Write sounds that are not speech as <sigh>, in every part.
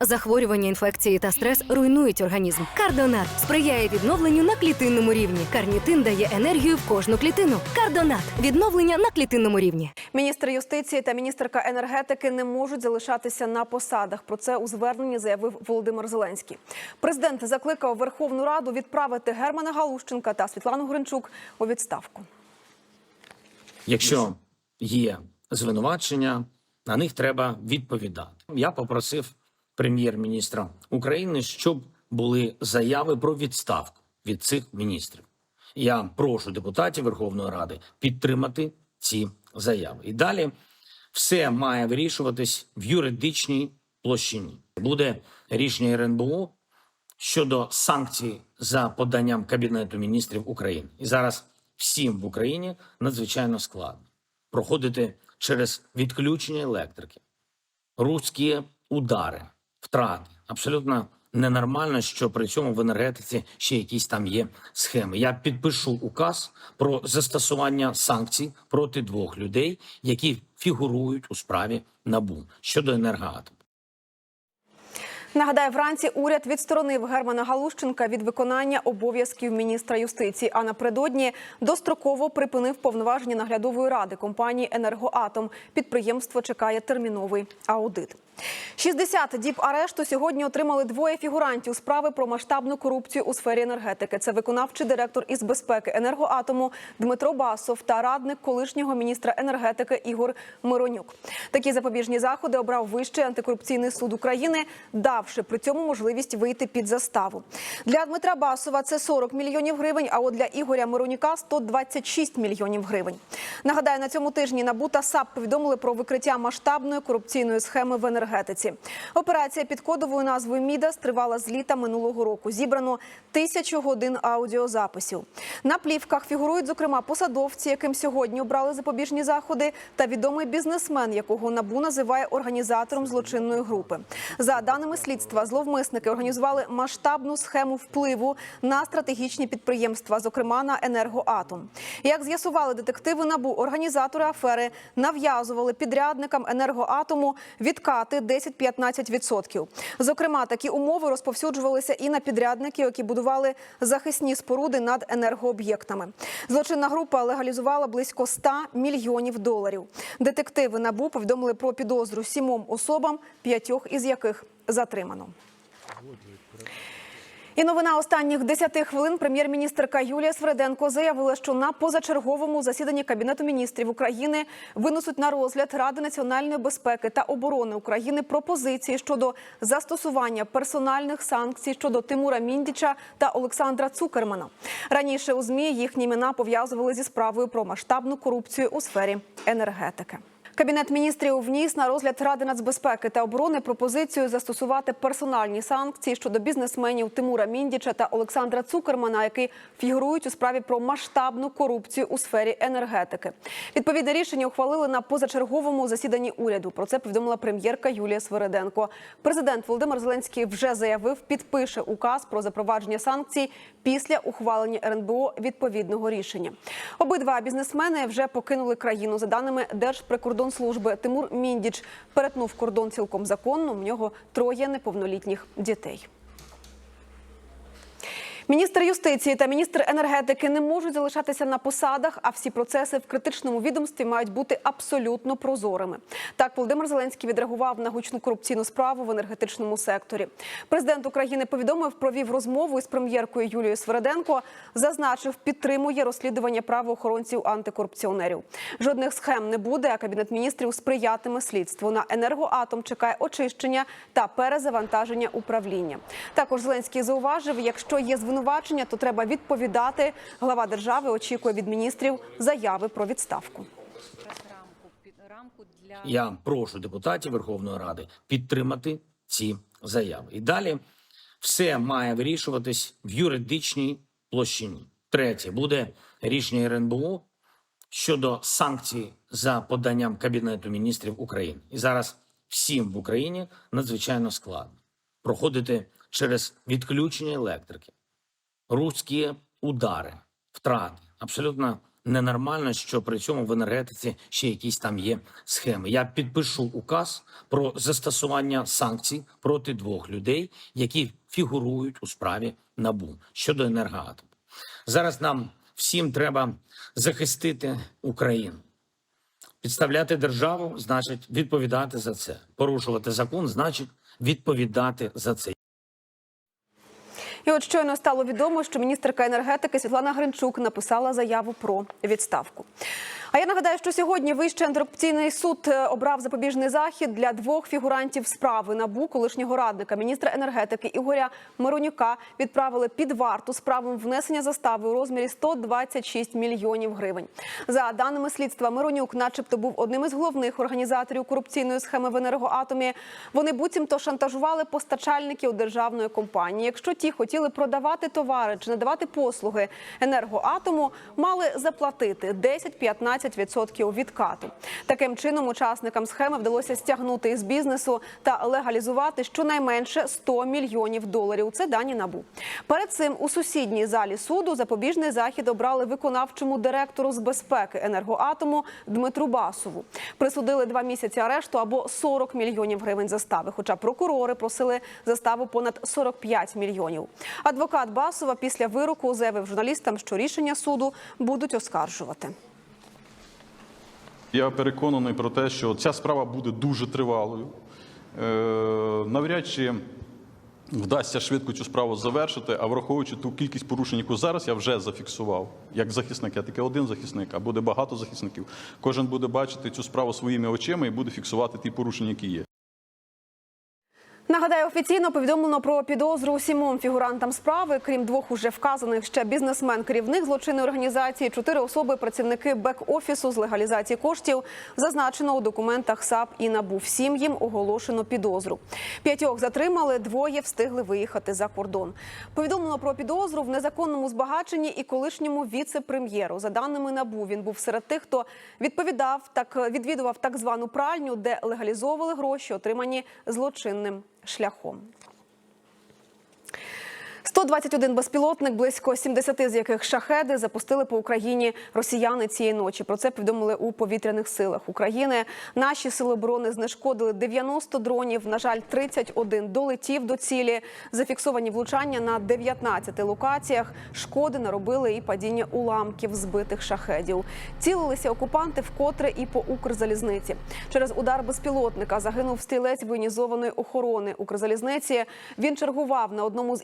Захворювання, інфекції та стрес руйнують організм. Кардонат сприяє відновленню на клітинному рівні. Карнітин дає енергію в кожну клітину. Кардонат відновлення на клітинному рівні. Міністр юстиції та міністерка енергетики не можуть залишатися на посадах. Про це у зверненні заявив Володимир Зеленський. Президент закликав Верховну Раду відправити Германа Галущенка та Світлану Гринчук у відставку. Якщо є звинувачення, на них треба відповідати. Я попросив прем'єр-міністра України, щоб були заяви про відставку від цих міністрів. Я прошу депутатів Верховної Ради підтримати ці заяви. І далі все має вирішуватись в юридичній площині. Буде рішення РНБО щодо санкцій за поданням Кабінету міністрів України. І зараз всім в Україні надзвичайно складно проходити через відключення електрики, руські удари, втрати. Абсолютно ненормально, що при цьому в енергетиці ще якісь там є схеми. Я підпишу указ про застосування санкцій проти двох людей, які фігурують у справі НАБУ щодо енергоатому. Нагадаю, вранці уряд відсторонив Германа Галущенка від виконання обов'язків міністра юстиції. А напередодні достроково припинив повноваження наглядової ради компанії Енергоатом. Підприємство чекає терміновий аудит. 60 діб арешту сьогодні отримали двоє фігурантів справи про масштабну корупцію у сфері енергетики. Це виконавчий директор із безпеки енергоатому Дмитро Басов та радник колишнього міністра енергетики Ігор Миронюк. Такі запобіжні заходи обрав Вищий антикорупційний суд України, давши при цьому можливість вийти під заставу. Для Дмитра Басова це 40 мільйонів гривень. А от для Ігоря Миронюка 126 мільйонів гривень. Нагадаю, на цьому тижні НАБУ та САП повідомили про викриття масштабної корупційної схеми в енергетиці. Операція під кодовою назвою Мідас тривала з літа минулого року. Зібрано тисячу годин аудіозаписів. На плівках фігурують зокрема посадовці, яким сьогодні обрали запобіжні заходи, та відомий бізнесмен, якого набу називає організатором злочинної групи. За даними слідства, зловмисники організували масштабну схему впливу на стратегічні підприємства, зокрема на енергоатом. Як з'ясували детективи набу, організатори афери нав'язували підрядникам енергоатому відкати 10-15%. Зокрема, такі умови розповсюджувалися і на підрядників, які будували захисні споруди над енергооб'єктами. Злочинна група легалізувала близько 100 мільйонів доларів. Детективи набу повідомили про підозру сімом особам, п'ятьох із яких затримано. І новина останніх 10 хвилин. Прем'єр-міністрка Юлія Свереденко заявила, що на позачерговому засіданні Кабінету міністрів України винесуть на розгляд Ради національної безпеки та оборони України пропозиції щодо застосування персональних санкцій щодо Тимура Міндіча та Олександра Цукермана. Раніше у змі їхні імена пов'язували зі справою про масштабну корупцію у сфері енергетики. Кабінет міністрів вніс на розгляд Ради нацбезпеки та оборони пропозицію застосувати персональні санкції щодо бізнесменів Тимура Міндіча та Олександра Цукермана, які фігурують у справі про масштабну корупцію у сфері енергетики. Відповідне рішення ухвалили на позачерговому засіданні уряду. Про це повідомила прем'єрка Юлія Свереденко. Президент Володимир Зеленський вже заявив, підпише указ про запровадження санкцій після ухвалення РНБО відповідного рішення. Обидва бізнесмени вже покинули країну. За даними Держприкордонслужби, Тимур Міндіч перетнув кордон цілком законно. У нього троє неповнолітніх дітей. Міністр юстиції та міністр енергетики не можуть залишатися на посадах, а всі процеси в критичному відомстві мають бути абсолютно прозорими. Так, Володимир Зеленський відреагував на гучну корупційну справу в енергетичному секторі. Президент України повідомив, провів розмову із прем'єркою Юлією Свереденко. Зазначив, підтримує розслідування правоохоронців антикорупціонерів. Жодних схем не буде. А кабінет міністрів сприятиме слідству. На енергоатом чекає очищення та перезавантаження управління. Також Зеленський зауважив, якщо є звинувачення, то треба відповідати. Глава держави очікує від міністрів заяви про відставку. Я прошу депутатів Верховної Ради підтримати ці заяви. І далі все має вирішуватись в юридичній площині. Третє буде рішення РНБО щодо санкцій за поданням Кабінету міністрів України. І зараз всім в Україні надзвичайно складно проходити через відключення електрики, руські удари, втрати. Абсолютно ненормально, що при цьому в енергетиці ще якісь там є схеми. Я підпишу указ про застосування санкцій проти двох людей, які фігурують у справі НАБУ щодо енергоатому. Зараз нам всім треба захистити Україну. Підставляти державу значить відповідати за це. Порушувати закон значить відповідати за це. І от щойно стало відомо, що міністерка енергетики Світлана Гринчук написала заяву про відставку. А я нагадаю, що сьогодні Вищий антикорупційний суд е, обрав запобіжний захід для двох фігурантів справи набу колишнього радника міністра енергетики Ігоря Миронюка відправили під варту з внесення застави у розмірі 126 мільйонів гривень. За даними слідства, Миронюк, начебто, був одним із головних організаторів корупційної схеми в енергоатомі. Вони буцімто шантажували постачальників державної компанії. Якщо ті хотіли продавати товари чи надавати послуги енергоатому, мали заплатити 10-15% відкату. Таким чином, учасникам схеми вдалося стягнути із бізнесу та легалізувати щонайменше 100 мільйонів доларів. Це дані набу. Перед цим у сусідній залі суду запобіжний захід обрали виконавчому директору з безпеки енергоатому Дмитру Басову. Присудили два місяці арешту або 40 мільйонів гривень застави. Хоча прокурори просили заставу понад 45 мільйонів. Адвокат Басова після вироку заявив журналістам, що рішення суду будуть оскаржувати. Я переконаний про те, що ця справа буде дуже тривалою. Е, навряд чи вдасться швидко цю справу завершити, а враховуючи ту кількість порушень, яку зараз я вже зафіксував, як захисник, я таке один захисник, а буде багато захисників. Кожен буде бачити цю справу своїми очима і буде фіксувати ті порушення, які є. Нагадаю, офіційно повідомлено про підозру сімом фігурантам справи. Крім двох уже вказаних ще бізнесмен, керівник злочинної організації, чотири особи, працівники бек-офісу з легалізації коштів, зазначено у документах САП і НАБУ. Всім їм оголошено підозру. П'ятьох затримали, двоє встигли виїхати за кордон. Повідомлено про підозру в незаконному збагаченні і колишньому віце-прем'єру. За даними НАБУ, він був серед тих, хто відповідав так, відвідував так звану пральню, де легалізовували гроші, отримані злочинним шляхом. 121 безпілотник, близько 70 з яких шахеди запустили по Україні росіяни цієї ночі. Про це повідомили у повітряних силах України. Наші сили оборони знешкодили 90 дронів. На жаль, 31 долетів до цілі. Зафіксовані влучання на 19 локаціях. Шкоди наробили і падіння уламків збитих шахедів. Цілилися окупанти вкотре і по Укрзалізниці. Через удар безпілотника загинув стрілець воєнізованої охорони Укрзалізниці. Він чергував на одному з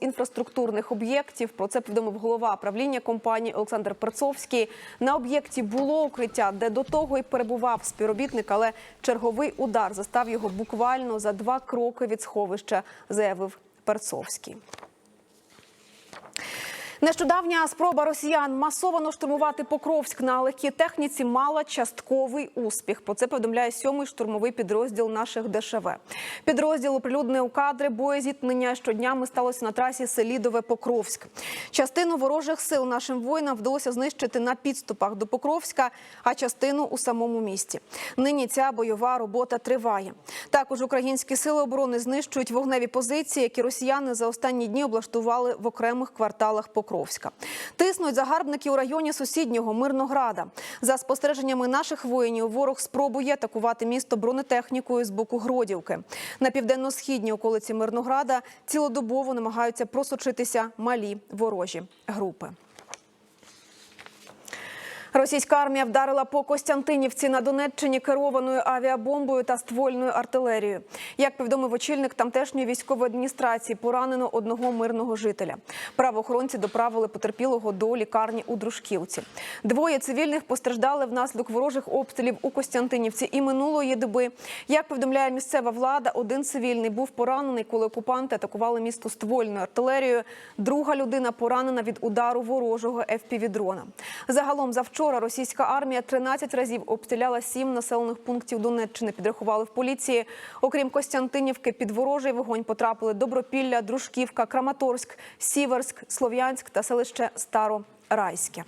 інфраструктурних об'єктів. Про це повідомив голова правління компанії Олександр Перцовський. На об'єкті було укриття, де до того й перебував співробітник, але черговий удар застав його буквально за два кроки від сховища, заявив Перцовський. Нещодавня спроба росіян масово штурмувати Покровськ на легкій техніці мала частковий успіх. Про це повідомляє сьомий штурмовий підрозділ наших ДШВ. Підрозділ оприлюднив кадри боєзіткнення щоднями сталося на трасі Селідове-Покровськ. Частину ворожих сил нашим воїнам вдалося знищити на підступах до Покровська, а частину у самому місті. Нині ця бойова робота триває. Також українські сили оборони знищують вогневі позиції, які росіяни за останні дні облаштували в окремих кварталах Покровська. Тиснуть загарбники у районі сусіднього Мирнограда. За спостереженнями наших воїнів, ворог спробує атакувати місто бронетехнікою з боку Гродівки. На південно-східній околиці Мирнограда цілодобово намагаються просочитися малі ворожі групи. Російська армія вдарила по Костянтинівці на Донеччині керованою авіабомбою та ствольною артилерією. Як повідомив очільник тамтешньої військової адміністрації, поранено одного мирного жителя. Правоохоронці доправили потерпілого до лікарні у Дружківці. Двоє цивільних постраждали внаслідок ворожих обстрілів у Костянтинівці і минулої доби. Як повідомляє місцева влада, один цивільний був поранений, коли окупанти атакували місто ствольною артилерією. Друга людина поранена від удару ворожого FPV-дрона. Загалом завчора російська армія 13 разів обстріляла сім населених пунктів Донеччини. Підрахували в поліції. Окрім Костянтинівки, під ворожий вогонь потрапили Добропілля, Дружківка, Краматорськ, Сіверськ, Слов'янськ та селище Старорайське.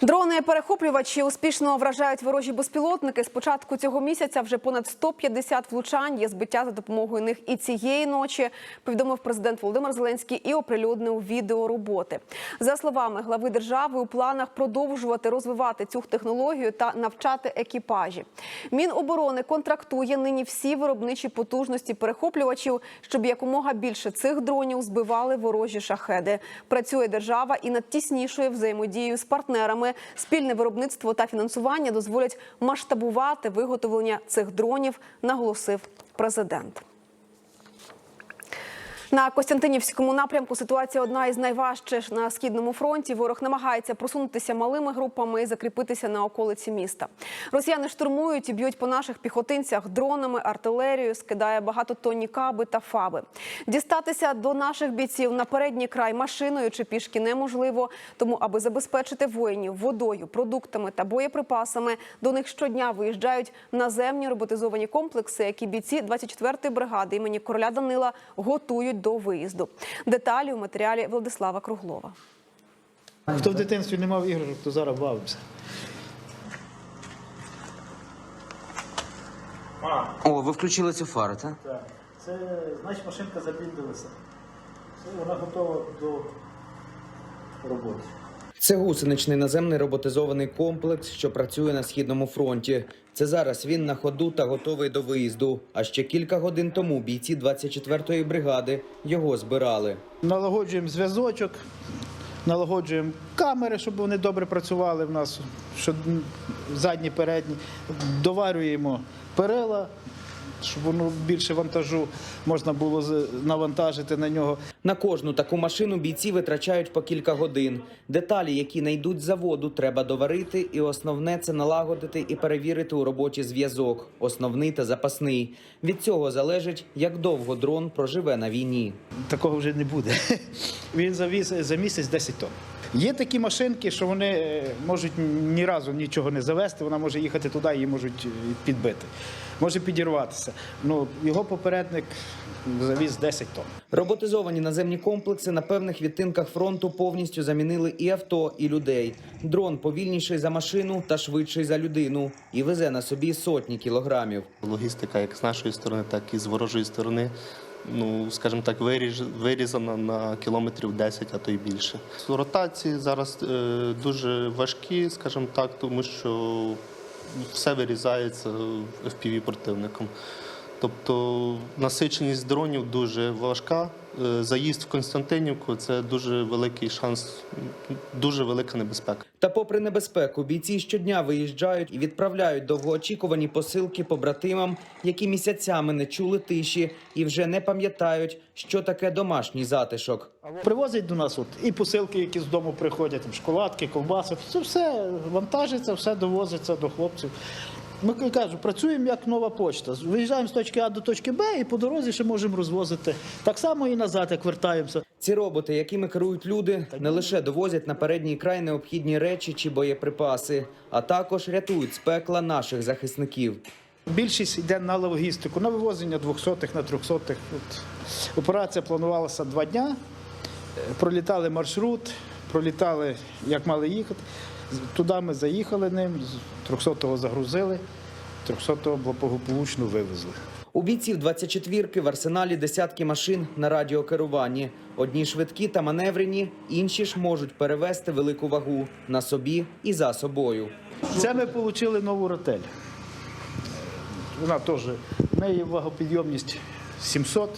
Дрони-перехоплювачі успішно вражають ворожі безпілотники. З початку цього місяця вже понад 150 влучань є збиття за допомогою них і цієї ночі. Повідомив президент Володимир Зеленський і оприлюднив відео роботи. За словами глави держави, у планах продовжувати розвивати цю технологію та навчати екіпажі. Міноборони контрактує нині всі виробничі потужності перехоплювачів, щоб якомога більше цих дронів збивали ворожі шахеди. Працює держава і над тіснішою взаємодією з партнерами. Спільне виробництво та фінансування дозволять масштабувати виготовлення цих дронів, наголосив президент. На Костянтинівському напрямку ситуація одна із найважчих на східному фронті. Ворог намагається просунутися малими групами і закріпитися на околиці міста. Росіяни штурмують і б'ють по наших піхотинцях дронами, артилерією, скидає багатотонні каби та фаби. Дістатися до наших бійців на передній край машиною чи пішки неможливо. Тому, аби забезпечити воїнів водою, продуктами та боєприпасами, до них щодня виїжджають наземні роботизовані комплекси, які бійці 24-ї бригади імені короля Данила готують до виїзду. Деталі у матеріалі Владислава Круглова. Хто в дитинстві не мав іграшок, то зараз бавився. О, ви включили цю фару, так? Так. Це значить машинка забіндилася. Вона готова до роботи. Це гусеничний наземний роботизований комплекс, що працює на східному фронті. Це зараз він на ходу та готовий до виїзду. А ще кілька годин тому бійці 24-ї бригади його збирали. Налагоджуємо зв'язочок, налагоджуємо камери, щоб вони добре працювали в нас, що задні, передні. Доварюємо перила, щоб воно більше вантажу можна було навантажити на нього. На кожну таку машину бійці витрачають по кілька годин. Деталі, які найдуть з заводу, треба доварити, і основне це налагодити і перевірити у роботі зв'язок, основний та запасний. Від цього залежить, як довго дрон проживе на війні. Такого вже не буде. <laughs> Він завіз за місяць 10 тонн. Є такі машинки, що вони е, можуть ні разу нічого не завести, вона може їхати туди, її можуть е, підбити, може підірватися. Ну, його попередник завіз 10 тонн. Роботизовані наземні комплекси на певних відтинках фронту повністю замінили і авто, і людей. Дрон повільніший за машину та швидший за людину і везе на собі сотні кілограмів. Логістика як з нашої сторони, так і з ворожої сторони, ну, скажімо так, вирізана на кілометрів 10, а то й більше. Ротації зараз е, дуже важкі, скажімо так, тому що все вирізається FPV противником. Тобто насиченість дронів дуже важка. Е, Заїзд в Константинівку це дуже великий шанс, дуже велика небезпека. Та, попри небезпеку, бійці щодня виїжджають і відправляють довгоочікувані посилки побратимам, які місяцями не чули тиші і вже не пам'ятають, що таке домашній затишок. Привозять до нас от, і посилки, які з дому приходять, там, ковбаси. Це все вантажиться, все довозиться до хлопців. Ми кажу, працюємо як нова почта. Виїжджаємо з точки А до точки Б і по дорозі ще можемо розвозити. Так само і назад, як вертаємося. Ці роботи, якими керують люди, не лише довозять на передній край необхідні речі чи боєприпаси, а також рятують з пекла наших захисників. Більшість йде на логістику, на вивозення 200-х, на 300-х. От. Операція планувалася два дня. Е, Пролітали маршрут, пролітали, як мали їхати. Туди ми заїхали ним, з 300-го загрузили, 300-го благополучно вивезли. У бійців 24-ки в арсеналі десятки машин на радіокеруванні. Одні швидкі та маневрені, інші ж можуть перевести велику вагу на собі і за собою. Це ми отримали нову ротель. Вона теж, в неї вагопідйомність 700,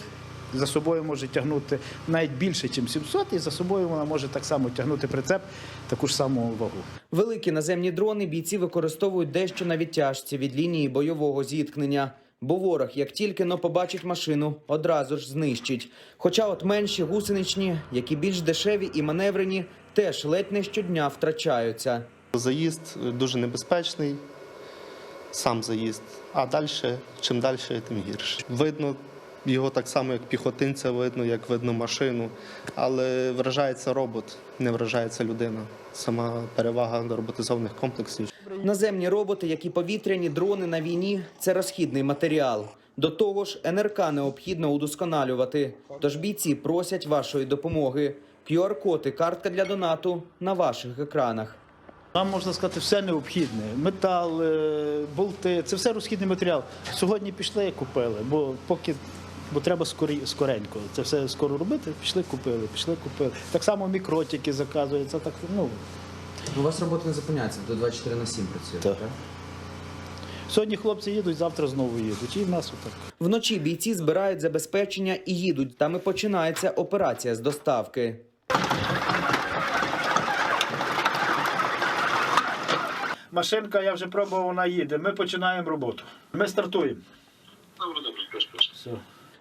за собою може тягнути навіть більше, ніж 700, і за собою вона може так само тягнути прицеп таку ж саму вагу. Великі наземні дрони бійці використовують дещо на відтяжці від лінії бойового зіткнення. Бо ворог, як тільки но побачить машину, одразу ж знищить. Хоча от менші гусеничні, які більш дешеві і маневрені, теж ледь не щодня втрачаються. Заїзд дуже небезпечний, сам заїзд. А далі, чим далі, тим гірше. Видно його так само, як піхотинця, видно, як видно машину, але вражається робот, не вражається людина. Сама перевага роботизованих комплексів. Наземні роботи, як і повітряні дрони на війні, це розхідний матеріал. До того ж, НРК необхідно удосконалювати. Тож бійці просять вашої допомоги. QR-код і картка для донату на ваших екранах. Там можна сказати все необхідне. Метал, е, болти, це все розхідний матеріал. Сьогодні пішли і купили, бо поки бо треба скорі, скоренько. Це все скоро робити. Пішли, купили, пішли, купили. Так само мікротики заказуються. Так ну У вас робота не зупиняється, до 24 на 7 працює. Так. сьогодні хлопці їдуть, завтра знову їдуть. І в нас отак. Вночі бійці збирають забезпечення і їдуть. Там і починається операція з доставки. Машинка, я вже пробував, вона їде. Ми починаємо роботу. Ми стартуємо. Добре, Все.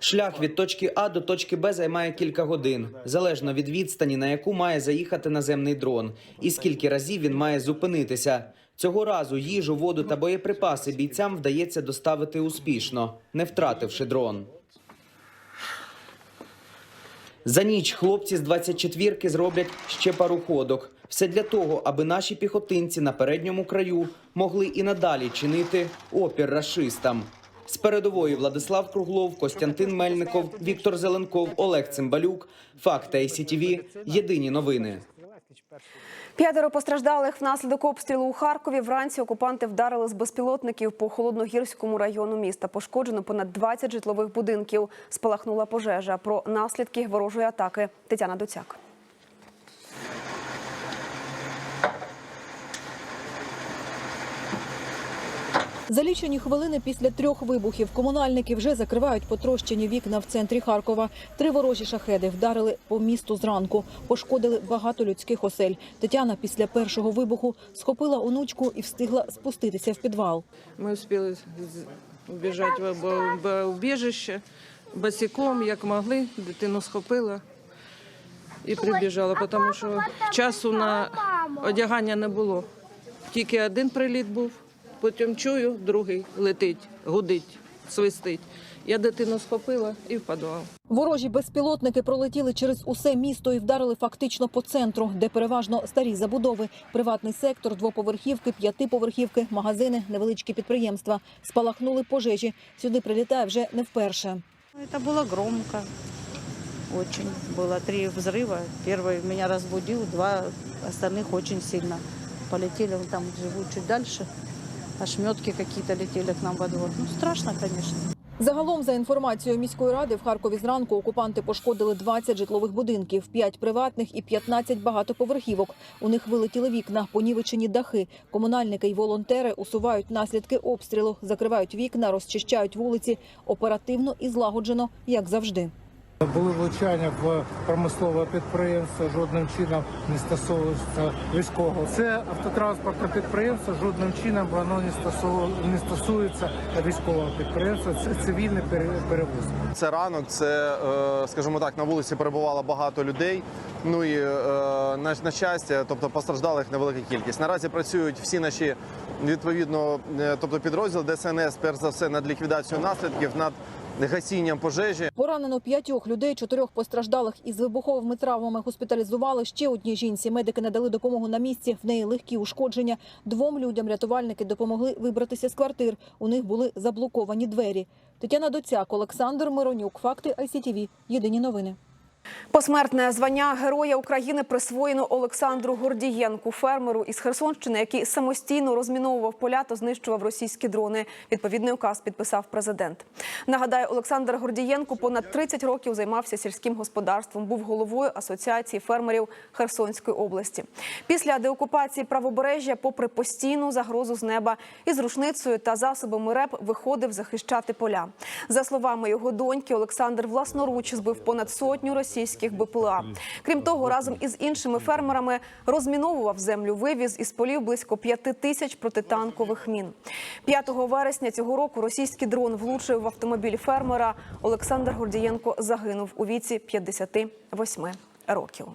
Шлях від точки А до точки Б займає кілька годин, залежно від відстані, на яку має заїхати наземний дрон, і скільки разів він має зупинитися. Цього разу їжу, воду та боєприпаси бійцям вдається доставити успішно, не втративши дрон. За ніч хлопці з 24-ки зроблять ще пару ходок. Все для того, аби наші піхотинці на передньому краю могли і надалі чинити опір рашистам. З передової Владислав Круглов, Костянтин Мельников, Віктор Зеленков, Олег Цимбалюк. Факти ICTV. Єдині новини. П'ятеро постраждалих внаслідок обстрілу у Харкові. Вранці окупанти вдарили з безпілотників по холодногірському району міста. Пошкоджено понад 20 житлових будинків. Спалахнула пожежа. Про наслідки ворожої атаки Тетяна Доцяк. За лічені хвилини після трьох вибухів комунальники вже закривають потрощені вікна в центрі Харкова. Три ворожі шахеди вдарили по місту зранку, пошкодили багато людських осель. Тетяна після першого вибуху схопила онучку і встигла спуститися в підвал. Ми встигли убіжати в убіжище босиком, як могли, дитину схопила і прибіжала, тому що часу на одягання не було. Тільки один приліт був, потім чую, другий летить, гудить, свистить. Я дитину схопила і в підвал. Ворожі безпілотники пролетіли через усе місто і вдарили фактично по центру, де переважно старі забудови, приватний сектор, двоповерхівки, п'ятиповерхівки, магазини, невеличкі підприємства. Спалахнули пожежі. Сюди прилітає вже не вперше. Это было громко. Очень. Было три взрыва. Первый меня разбудил, два остальных очень сильно. Полетели, он там живут чуть дальше. Ошметки какие-то летели к нам во двор. Ну, страшно, конечно. Загалом, за інформацією міської ради, в Харкові зранку окупанти пошкодили 20 житлових будинків, 5 приватних і 15 багатоповерхівок. У них вилетіли вікна, понівечені дахи. Комунальники й волонтери усувають наслідки обстрілу, закривають вікна, розчищають вулиці оперативно і злагоджено, як завжди. Були влучання в промислове підприємство, жодним чином не стосовується військового. Це автотранспортне підприємство, жодним чином воно не стосується військового підприємства. Це цивільний пере- перевоз. Це ранок, це, е, скажімо так, на вулиці перебувало багато людей. Ну і е, на, на щастя, тобто постраждалих невелика кількість. Наразі працюють всі наші відповідно, е, тобто підрозділи ДСНС, перш за все, над ліквідацією наслідків, над гасінням пожежі. Поранено п'ятьох людей, чотирьох постраждалих із вибуховими травмами госпіталізували. Ще одній жінці медики надали допомогу на місці. В неї легкі ушкодження. Двом людям рятувальники допомогли вибратися з квартир. У них були заблоковані двері. Тетяна Доцяк, Олександр Миронюк. Факти ICTV. Єдині новини. Посмертне звання Героя України присвоєно Олександру Гордієнку, фермеру із Херсонщини, який самостійно розміновував поля та знищував російські дрони. Відповідний указ підписав президент. Нагадаю, Олександр Гордієнко понад 30 років займався сільським господарством, був головою асоціації фермерів Херсонської області. Після деокупації правобережжя, попри постійну загрозу з неба, із рушницею та засобами РЕП виходив захищати поля. За словами його доньки, Олександр власноруч збив понад сотню російських БПЛА. Крім того, разом із іншими фермерами розміновував землю, вивіз із полів близько п'яти тисяч протитанкових мін. 5 вересня цього року російський дрон влучив в автомобіль фермера. Олександр Гордієнко загинув у віці 58 років.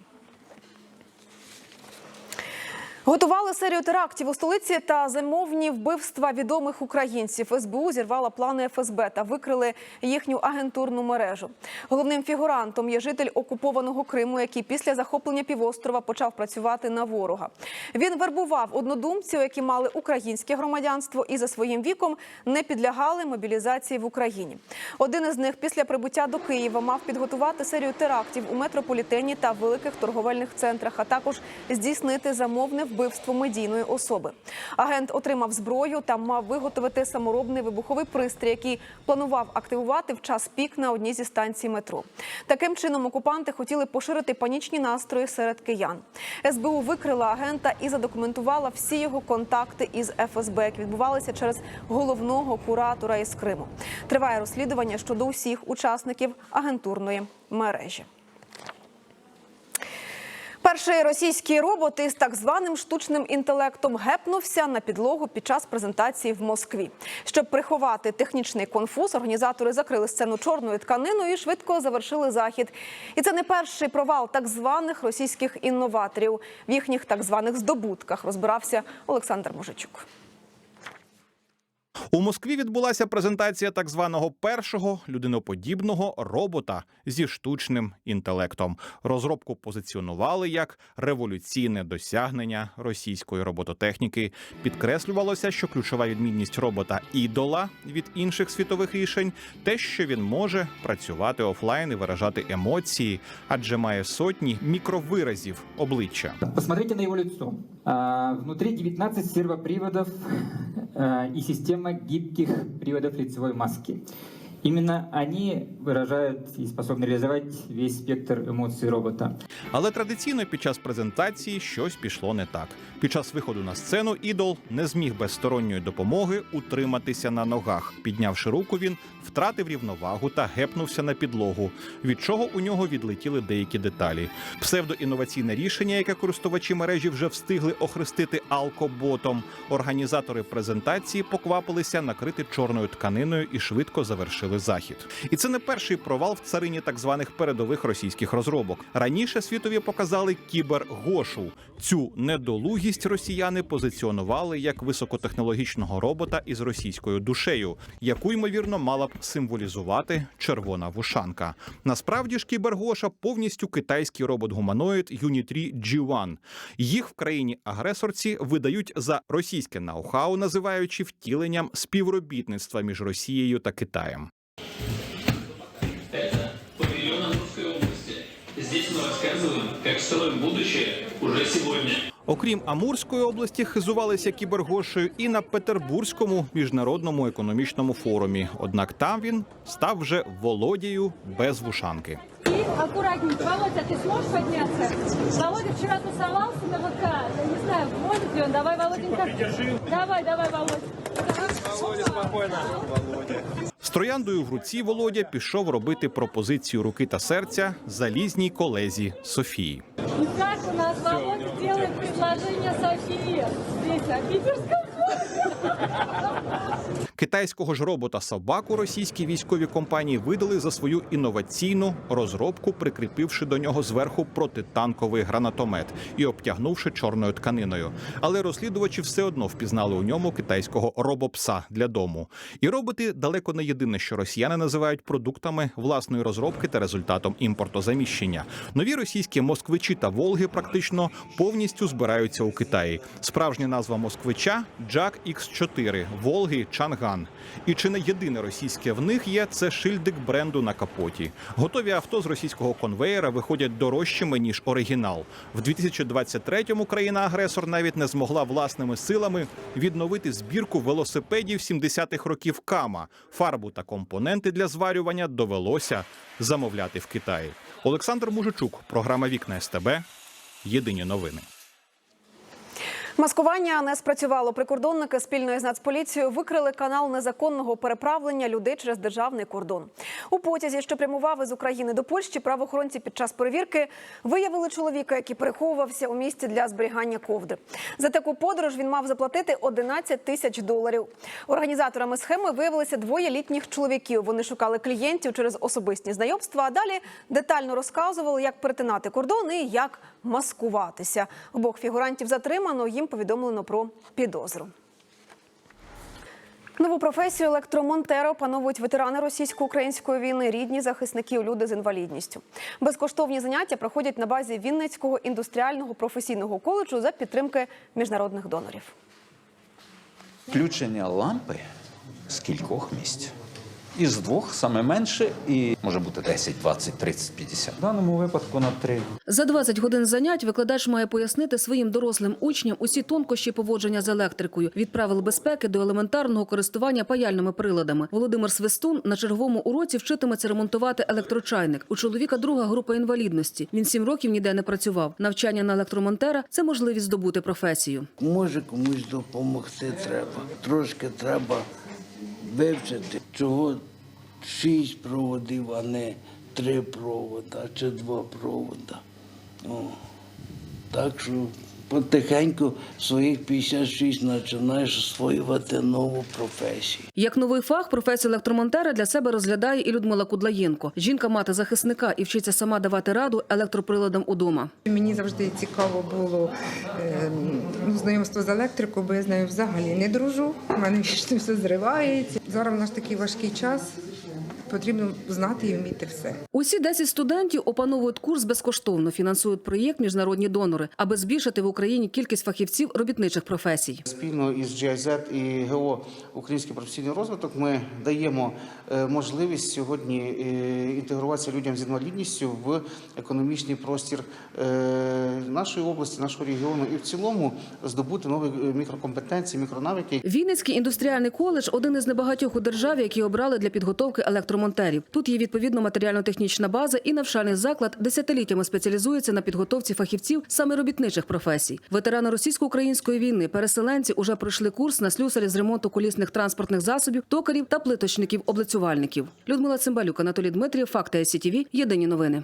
Готували серію терактів у столиці та замовні вбивства відомих українців. СБУ зірвала плани ФСБ та викрили їхню агентурну мережу. Головним фігурантом є житель окупованого Криму, який після захоплення півострова почав працювати на ворога. Він вербував однодумців, які мали українське громадянство і за своїм віком не підлягали мобілізації в Україні. Один із них після прибуття до Києва мав підготувати серію терактів у метрополітені та великих торговельних центрах, а також здійснити замовне вбивство медійної особи. Агент отримав зброю та мав виготовити саморобний вибуховий пристрій, який планував активувати в час пік на одній зі станцій метро. Таким чином окупанти хотіли поширити панічні настрої серед киян. СБУ викрила агента і задокументувала всі його контакти із ФСБ, які відбувалися через головного куратора із Криму. Триває розслідування щодо усіх учасників агентурної мережі. Перший російський робот із так званим штучним інтелектом гепнувся на підлогу під час презентації в Москві. Щоб приховати технічний конфуз, організатори закрили сцену чорною тканиною і швидко завершили захід. І це не перший провал так званих російських інноваторів в їхніх так званих здобутках. Розбирався Олександр Мужичук. У Москві відбулася презентація так званого першого людиноподібного робота зі штучним інтелектом. Розробку позиціонували як революційне досягнення російської робототехніки. Підкреслювалося, що ключова відмінність робота ідола від інших світових рішень те, що він може працювати офлайн і виражати емоції, адже має сотні мікровиразів обличчя. Посмотрите на его лицо. А, Внутри 19 сервоприводов а, и система гибких приводов лицевой маски. Именно они выражают и способны реализовать весь спектр эмоций робота. Але традиційно під час презентації щось пішло не так. Під час виходу на сцену ідол не зміг без сторонньої допомоги утриматися на ногах. Піднявши руку, він втратив рівновагу та гепнувся на підлогу, від чого у нього відлетіли деякі деталі. Псевдоінноваційне рішення, яке користувачі мережі вже встигли охрестити алкоботом. Організатори презентації поквапилися накрити чорною тканиною і швидко завершили захід. І це не перший провал в царині так званих передових російських розробок. Раніше світові показали кібер-гошу. Цю недолугість росіяни позиціонували як високотехнологічного робота із російською душею, яку ймовірно мала б символізувати червона вушанка. Насправді ж кібергоша повністю китайський робот-гуманоїд Unitree G1. Їх в країні агресорці видають за російське ноу-хау, називаючи втіленням співробітництва між Росією та Китаєм. Это павильон Амурской области. Здесь мы рассказываем, как строим будущее уже сегодня. Окрім Амурської області, хизувалися кібергошею і на Петербурзькому міжнародному економічному форумі. Однак там він став вже Володією без вушанки. И аккуратненько. Володя, ты сможешь подняться? Володя вчера тусовался на ВК. Я не знаю, может ли он. Давай, Володенька. Давай, давай, Володя. Володя, спокойно. З трояндою в руці Володя пішов робити пропозицію руки та серця залізній колезі Софії. І так у нас Володя делает предложение Софії. здесь, на в Питерском Китайського ж робота собаку російські військові компанії видали за свою інноваційну розробку, прикріпивши до нього зверху протитанковий гранатомет і обтягнувши чорною тканиною. Але розслідувачі все одно впізнали у ньому китайського робопса для дому. І роботи далеко не єдине, що росіяни називають продуктами власної розробки та результатом імпортозаміщення. Нові російські москвичі та Волги практично повністю збираються у Китаї. Справжня назва москвича Джак X4, Волги Чанган. І чи не єдине російське в них є це шильдик бренду на капоті. Готові авто з російського конвеєра виходять дорожчими ніж оригінал. В 2023-му країна-агресор навіть не змогла власними силами відновити збірку велосипедів 70-х років Кама. Фарбу та компоненти для зварювання довелося замовляти в Китаї. Олександр Мужичук, програма Вікна СТБ. Єдині новини. Маскування не спрацювало. Прикордонники спільно із Нацполіцією викрили канал незаконного переправлення людей через державний кордон. У потязі, що прямував із України до Польщі, правоохоронці під час перевірки виявили чоловіка, який переховувався у місті для зберігання ковдри. За таку подорож він мав заплатити 11 тисяч доларів. Організаторами схеми виявилися двоє літніх чоловіків. Вони шукали клієнтів через особисті знайомства. А далі детально розказували, як перетинати кордон і як маскуватися. Обох фігурантів затримано. Їм повідомлено про підозру. Нову професію електромонтера опановують ветерани російсько-української війни, рідні захисників, люди з інвалідністю. Безкоштовні заняття проходять на базі Вінницького індустріального професійного коледжу за підтримки міжнародних донорів. Включення лампи з кількох місць. Із двох саме менше, і може бути 10, 20, 30, 50. В даному випадку на три. За 20 годин занять викладач має пояснити своїм дорослим учням усі тонкощі поводження з електрикою від правил безпеки до елементарного користування паяльними приладами. Володимир Свистун на черговому уроці вчитиметься ремонтувати електрочайник. У чоловіка друга група інвалідності. Він сім років ніде не працював. Навчання на електромонтера це можливість здобути професію. Може комусь допомогти треба. Трошки треба вивчити, чого шість проводів, а не три провода чи два провода. О. Так що потихеньку своїх 56 починаєш освоювати нову професію. Як новий фах, професію електромонтера для себе розглядає і Людмила Кудлаєнко. Жінка мати захисника і вчиться сама давати раду електроприладам удома. Мені завжди цікаво було е, ну, знайомство з електрикою, бо я з нею взагалі не дружу. У мене <laughs> все зривається. Зараз в наш такий важкий час. Потрібно знати і вміти все. Усі 10 студентів опановують курс безкоштовно, фінансують проєкт міжнародні донори, аби збільшити в Україні кількість фахівців робітничих професій. Спільно із GIZ і ГО Український професійний розвиток ми даємо е, можливість сьогодні е, інтегруватися людям з інвалідністю в економічний простір е, нашої області, нашого регіону і в цілому здобути нові мікрокомпетенції, мікронавики. Вінницький індустріальний коледж один із небагатьох у державі, які обрали для підготовки електромонтерів. Тут є відповідно матеріально-технічна база і навчальний заклад десятиліттями спеціалізується на підготовці фахівців саме робітничих професій. Ветерани російсько-української війни, переселенці уже пройшли курс на слюсарі з ремонту колісних транспортних засобів, токарів та плиточників облицювальників. Людмила Цимбалюк, Анатолій Дмитрів, Факти СІТВ. Єдині новини.